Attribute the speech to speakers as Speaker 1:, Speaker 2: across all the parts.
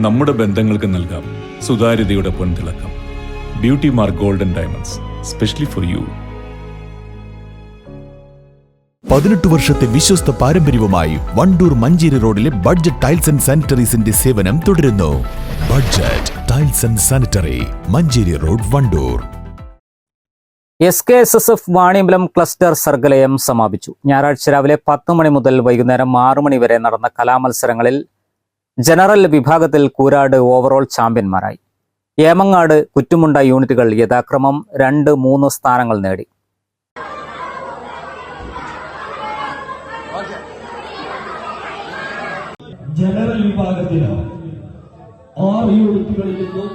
Speaker 1: നമ്മുടെ ബന്ധങ്ങൾക്ക് നൽകാം സുതാര്യതയുടെ പൊൻതിളക്കം. Beauty mark golden diamonds specially for you
Speaker 2: പതിനെട്ട് വർഷത്തെ വിശ്വസ്ത പാരമ്പര്യവുമായി വണ്ടൂർ മഞ്ചേരി റോഡിലെ ബഡ്ജറ്റ് ടൈൽസ് ആൻഡ് സാനിറ്ററീസിന്റെ സേവനം തുടരുന്നു. Budget tiles and sanitary Manjeri road Wandoor.
Speaker 3: S K S S F Vaniyambalam cluster Sargalayam സമാപിച്ചു. ഞായറാഴ്ച രാവിലെ പത്ത് മണി മുതൽ വൈകുന്നേരം ആറു മണി വരെ നടന്ന കലാമത്സരങ്ങളിൽ ജനറൽ വിഭാഗത്തിൽ കൂരാട് ഓവറോൾ ചാമ്പ്യന്മാരായി. ഏമങ്ങാട് കുറ്റുമുണ്ട യൂണിറ്റുകൾ യഥാക്രമം രണ്ട് മൂന്ന് സ്ഥാനങ്ങൾ നേടി.
Speaker 4: ജനറൽ വിഭാഗത്തിൽ ആറ് യൂണിറ്റുകളിൽ നിന്നും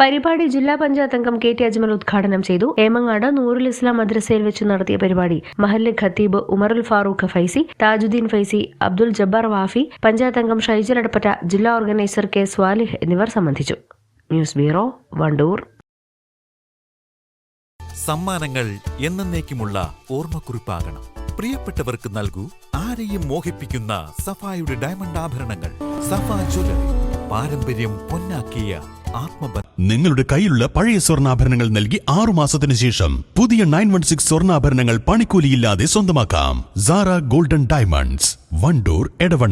Speaker 5: പരിപാടി ജില്ലാ പഞ്ചായത്ത് അംഗം കെ ടി അജ്മൽ ഉദ്ഘാടനം ചെയ്തു. ഏമങ്ങാട് നൂറുൽ ഇസ്ലാം മദ്രസയിൽ വെച്ച് നടത്തിയ പരിപാടി മഹല്ല് ഖത്തീബ് ഉമറുൽ ഫാറൂഖ് ഫൈസി താജുദ്ദീൻ ഫൈസി അബ്ദുൽ ജബ്ബാർ വാഫി പഞ്ചായത്ത് അംഗം ഷൈജൽ അടപ്പറ്റ ജില്ലാ ഓർഗനൈസർ കെ സ്വാലിഹ് എന്നിവർ സംബന്ധിച്ചു. News bureau Wandoor.
Speaker 6: സമ്മാനങ്ങൾ എന്നേക്കുമുള്ള ഓർമ്മക്കുറിപ്പാകണം. പ്രിയപ്പെട്ടവർക്ക് നൽകൂ ആരെയും മോഹിപ്പിക്കുന്ന സഫായുടെ ഡയമണ്ട് ആഭരണങ്ങൾ. സഫാ ജ്വല്ലറി. പാരമ്പര്യം പൊന്നാക്കിയ
Speaker 7: നിങ്ങളുടെ കയ്യിലുള്ള പഴയ സ്വർണാഭരണങ്ങൾ നൽകി ആറു മാസത്തിന് ശേഷം പുതിയ നയൻ വൺ സിക്സ് സ്വർണാഭരണങ്ങൾ പണിക്കൂലിയില്ലാതെ സ്വന്തമാക്കാം. Sara golden diamonds Wandoor Edavanna